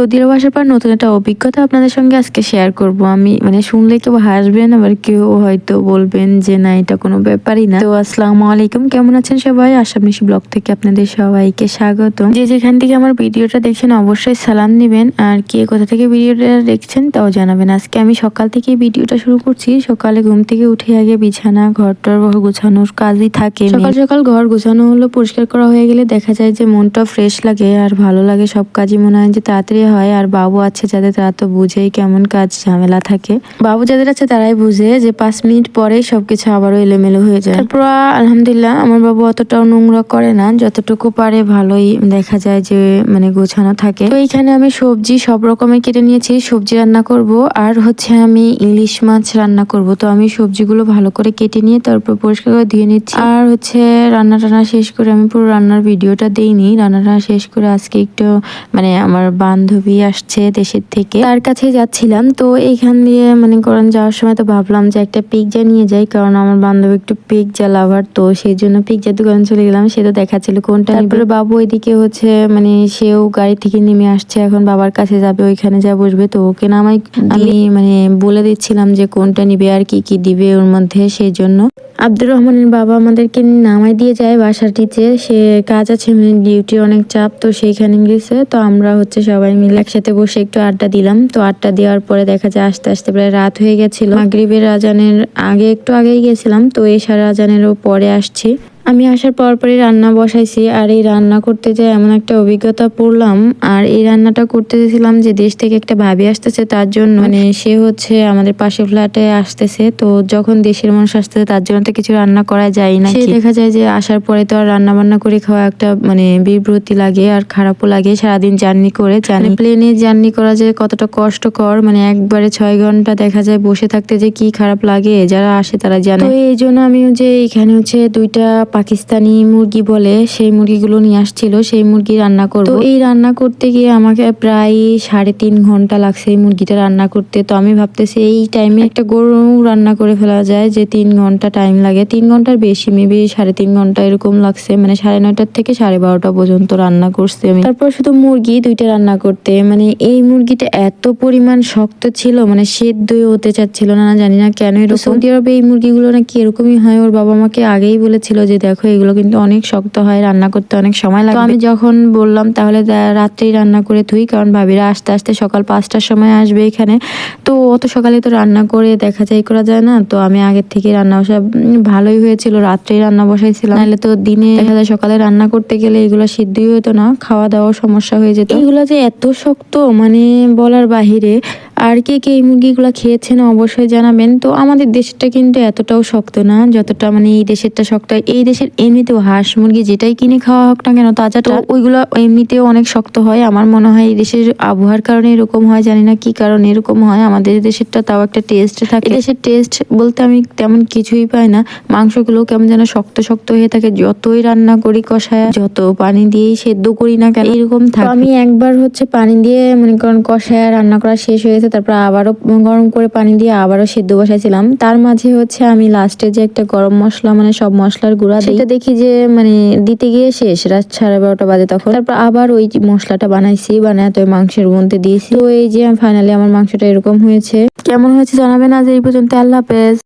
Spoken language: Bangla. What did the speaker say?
সৌদি আরব আসার পর নতুন একটা অভিজ্ঞতা আপনাদের সঙ্গে আজকে শেয়ার করব। আমি মানে শুনলে কেউ হাসবেন আবার কেউ হয়তো বলবেন যে, না, এটা কোনো ব্যাপারই না। তো আসসালামু আলাইকুম, কেমন আছেন সবাই? নিশি ব্লগ থেকে আপনাদের সবাইকে স্বাগত যে যেখান থেকে আমার ভিডিওটা দেখছেন, অবশ্যই সালাম দিবেন আর কে কোথা থেকে ভিডিওটা দেখছেন, তাও জানাবেন। আজকে আমি সকাল থেকে ভিডিওটা শুরু করছি। সকালে ঘুম থেকে উঠে আগে বিছানা ঘর টর গোছানোর কাজই থাকে সকাল সকাল ঘর গোছানো হলো, পরিষ্কার করা হয়ে গেলে দেখা যায় যে, মনটা ফ্রেশ লাগে আর ভালো লাগে সব কাজই। মনে হয় যে, তাড়াতাড়ি হয় আর বাবু আছে যাদের, তারা তো বুঝেই কেমন কাজ ঝামেলা থাকে। বাবু যাদের আছে তারাই বুঝে যে পাঁচ মিনিট পরেই সবকিছু আবারও এলোমেলো হয়ে যায়। তারপর আলহামদুলিল্লাহ আমার বাবু অতটাও নোংরা করে না, যতটুকু পারে ভালোই দেখা যায় যে মানে গোছানো থাকে। তো এইখানে আমি সবজি সব রকমের কেটে নিয়েছি, সবজি রান্না করব আর হচ্ছে আমি ইলিশ মাছ রান্না করব। তো আমি সবজিগুলো ভালো করে কেটে নিয়ে তারপর পরিষ্কার করে ধুয়ে নিচ্ছি। আর হচ্ছে রান্না টান্না শেষ করে আমি পুরো রান্নার ভিডিওটা দেইনি। রান্নাটা শেষ করে আজকে একটু মানে আমার বান্ধবী আসছে দেশের থেকে। তার কাছে যাচ্ছিলাম তো এইখান দিয়ে মানে করেন যাওয়ার সময় তো ভাবলাম যে একটা পিৎজা নিয়ে যাই কারণ আমার বান্ধবী একটু পিৎজা লাভার তো সেই জন্য পিৎজা দোকানে চলে গেলাম সে তো দেখাচ্ছিল কোনটা তারপরে বাবু এদিকে হচ্ছে মানে সেও গাড়ি থেকে নেমে আসছে এখন বাবার কাছে যাবে ওইখানে যা বসবে তো ওকে নামাই আমি মানে বলে দিচ্ছিলাম যে কোনটা নিবে আর কি কি দিবে ওর মধ্যে সেই জন্য। আব্দুর রহমানের বাবা আমাদেরকে নামাই দিয়ে যায় বাসাটিতে সে কাজ আছে মানে ডিউটি অনেক চাপ তো সেইখানে গেছে তো আমরা হচ্ছে সবাই মিলে একসাথে বসে একটু আড্ডা দিলাম। তো আড্ডা দেওয়ার পরে দেখা যায় আস্তে আস্তে প্রায় রাত হয়ে গেছিল। মাগরিবের আজানের আগে, একটু আগেই গেছিলাম। তো এশার রাজানেরও পরে আসছি। আমি আসার পর পরই রান্না বসাইছি আর এই রান্না করতে যে এমন একটা অভিজ্ঞতা পড়লাম আর এই রান্নাটা করতে চেয়েছিলাম যে দেশ থেকে একটা ভাবি আসতেছে তার জন্য। মানে সে হচ্ছে আমাদের পাশে ফ্ল্যাটে আসতেছে তো যখন দেশের মানুষ আসতেছে তার জন্য তো কিছু রান্না করা যায় না। সে দেখা যায় যে আসার পরে তো আর রান্না বান্না করে খাওয়া একটা মানে বিব্রতি লাগে আর খারাপও লাগে সারাদিন জার্নি করে জানি প্লেনে জার্নি করা যে কতটা কষ্টকর মানে একবারে ছয় ঘণ্টা দেখা যায় বসে থাকতে যে কি খারাপ লাগে যারা আসে তারা জানে। তো এই জন্য আমি যে এখানে হচ্ছে দুইটা পাকিস্তানি মুরগি বলে সেই মুরগিগুলো নিয়ে আসছিল সেই মুরগি রান্না করব। তো এই রান্না করতে গিয়ে আমাকে প্রায় সাড়ে তিন ঘণ্টা লাগছে এই মুরগিটা রান্না করতে। তো আমি ভাবতেছি এই টাইমে একটা গরু রান্না করে ফেলা যায় যে তিন ঘণ্টা টাইম লাগে। তিন ঘণ্টার বেশি মেবি সাড়ে তিন ঘণ্টা এরকম লাগছে। মানে সাড়ে নয়টার থেকে সাড়ে বারোটা পর্যন্ত রান্না করছি আমি। তারপর শুধু মুরগি দুইটা রান্না করতে। মানে এই মুরগিটা এত পরিমাণ শক্ত ছিল মানে সেদ্ধই হতে চাচ্ছিল না না জানি না কেন। এরকম সৌদি আরবে এই মুরগিগুলো নাকি এরকমই হয়? ওর বাবা আমাকে আগেই বলেছিল যে দেখো এগুলো কিন্তু অনেক শক্ত হয় রান্না করতে অনেক সময় লাগে আমি যখন বললাম তাহলে রাত্রেই রান্না করে থুই কারণ ভাবিরা আস্তে আস্তে সকাল পাঁচটার সময় আসবে এখানে। তো অত সকালে তো রান্না করে দেখা যায় করা যায় না। তো আমি আগের থেকে রান্না বসা উম, ভালোই হয়েছিল। রাত্রেই রান্না বসাইছিলাম। নাহলে তো দিনে দেখা যায় সকালে রান্না করতে গেলে এগুলো সিদ্ধই হতো না খাওয়া দাওয়া সমস্যা হয়ে যেত। এগুলো যে এত শক্ত মানে বলার বাহিরে আর কে কে এই মুরগিগুলো খেয়েছেন অবশ্যই জানাবেন। তো আমাদের দেশেরটা কিন্তু এতটাও শক্ত না যতটা মানে এই দেশেরটা শক্ত। হয় এই দেশের এমনিতেও হাঁস মুরগি যেটাই কিনে খাওয়া হোক না কেন তাজাটা ওইগুলো এমনিতেও অনেক শক্ত হয়। আমার মনে হয় এই দেশের আবহাওয়ার কারণে এরকম হয় জানি না কি কারণে এরকম হয়। আমাদের দেশেরটা তাও একটা টেস্ট থাকে। এই দেশের টেস্ট বলতে আমি তেমন কিছুই পাই না। মাংসগুলো কেমন যেন শক্ত শক্ত হয়ে থাকে। যতই রান্না করি কষায় যত পানি দিয়েই সেদ্ধ করি না কেন এরকম থাকে। আমি একবার হচ্ছে পানি দিয়ে মনে করেন কষায় রান্না করা শেষ হয়ে গেছে তারপর আবারও গরম করে পানি দিয়ে আবারও সেদ্ধ বসাইছিলাম। তার মাঝে হচ্ছে আমি লাস্টে যে একটা গরম মশলা মানে সব মশলার গুঁড়া সেটা দেখি যে মানে দিতে গিয়ে শেষ, রাত সাড়ে বারোটা বাজে তখন। তারপর আবার ওই মশলাটা বানাইছি, বানায় তো মাংসের মধ্যে দিয়েছি। তো এই যে ফাইনালি আমার মাংসটা এরকম হয়েছে। কেমন হয়েছে জানাবেন আজ এই পর্যন্ত। আল্লাহ হাফেজ।